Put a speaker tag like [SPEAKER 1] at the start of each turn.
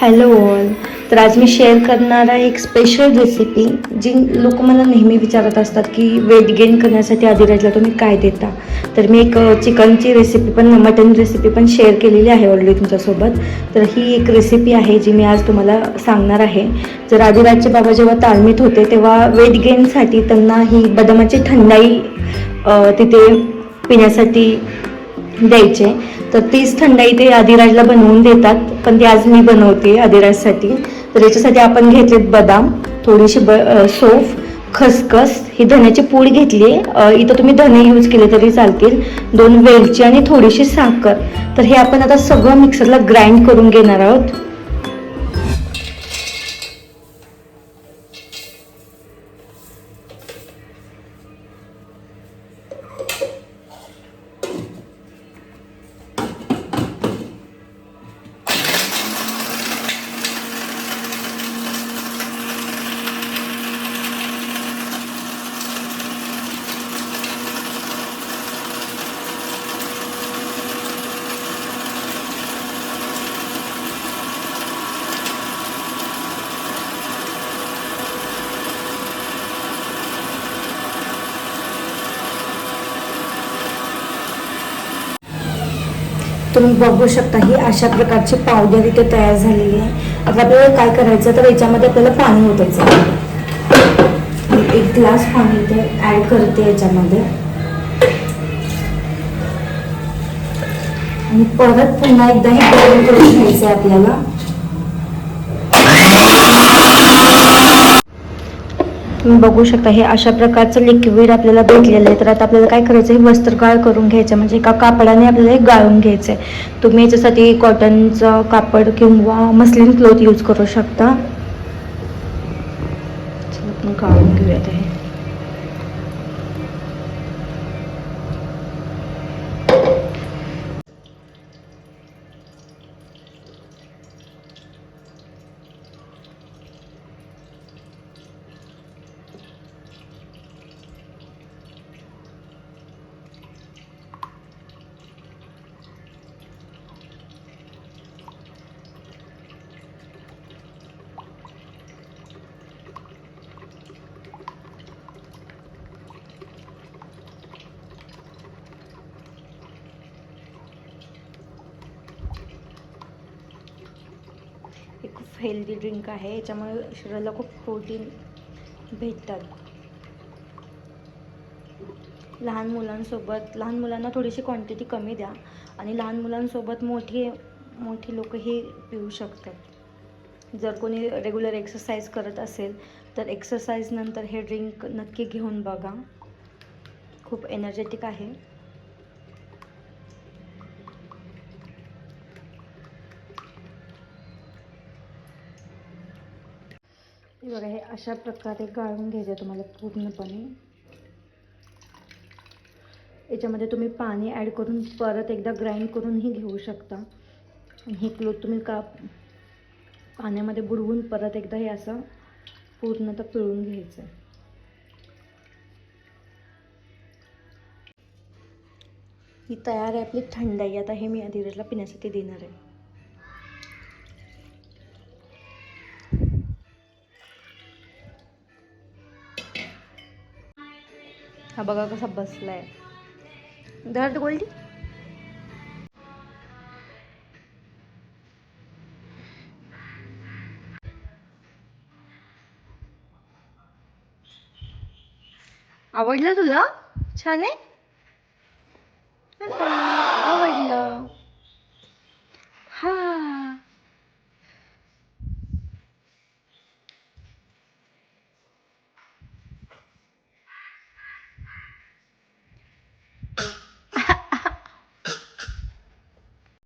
[SPEAKER 1] Hello all तर आज मी share करणार आहे एक स्पेशल रेसिपी जी लोक मला नेहमी विचारत असतात की वेट गेन करण्यासाठी आदिराजला तुम्ही काय देता? तर मी एक चिकनची रेसिपी पण मटन रेसिपी पण शेअर केलेली आहे ऑलरेडी तुमच्यासोबत. तर ही एक रेसिपी आहे जी मी आज तुम्हाला सांगणार आहे. जर आदिराजचे बाबा जेव्हा तालमीत होते तेव्हा वेट गेनसाठी त्यांना ही बदामाची थंडाई तिथे पिण्यासाठी द्यायचे. तर तीच थंडाई ते आदिराजला बनवून देतात. पण ती आज मी बनवते आदिराजसाठी. तर याच्यासाठी आपण घेतलेत बदाम थोडीशी ब सोफ खसखस. ही धण्याची पूड घेतली इथं तुम्ही धने यूज केले तरी चालतील. दोन वेलची आणि थोडीशी साखर. तर हे आपण आता सगळं मिक्सरला ग्राइंड करून घेणार आहोत. तुम्ही बघू शकता ही अशा प्रकारची पावडर इथे तयार झालेली आहे. आता आपल्याला काय करायचं तर याच्यामध्ये आपल्याला पाणी ओतायचं एक ग्लास पाणी इथे ऍड करते याच्यामध्ये. आणि परत पुन्हा एकदा हे गरम करून घ्यायचं आहे आपल्याला. तुम्ही बघू शकता हे अशा प्रकारचं लिक्विड आपल्याला भेटलेलं आहे. तर आता आपल्याला काय करायचं हे वस्त्रगाळ करून घ्यायचं म्हणजे एका कापडाने आपल्याला हे गाळून घ्यायचं आहे. तुम्ही याच्यासाठी कॉटनचं कापड किंवा मस्लिन क्लोथ यूज करू शकता. गाळून घेऊयात हे हे खूप हेल्दी ड्रिंक आहे. याच्यामुळे शरीराला खूप प्रोटीन भेटतात. लहान मुलांसोबत लहान मुलांना थोडीशी क्वांटिटी कमी द्या आणि लहान मुलांसोबत मोठी मोठी लोक हे पिऊ शकतात. जर कोणी रेग्युलर एक्सरसाइज करत असेल तर एक्सरसाइज नंतर हे ड्रिंक नक्की घेऊन बघा. खूप एनर्जेटिक आहे. हे बघा हे अशा प्रकारे गाळून घ्यायचं आहे तुम्हाला पूर्णपणे. याच्यामध्ये तुम्ही पाणी ॲड करून परत एकदा ग्राइंड करूनही घेऊ शकता. आणि हे क्लोथ तुम्ही का पाण्यामध्ये बुडवून परत एकदा हे असं पूर्णतः पिळून घ्यायचं आहे. ही तयार आहे आपली थंडाई. आता हे मी धीरजला पिण्यासाठी देणार आहे. हा बघा कसा बसलाय. धर गोल्डी आवडलं तुला? छान आहे?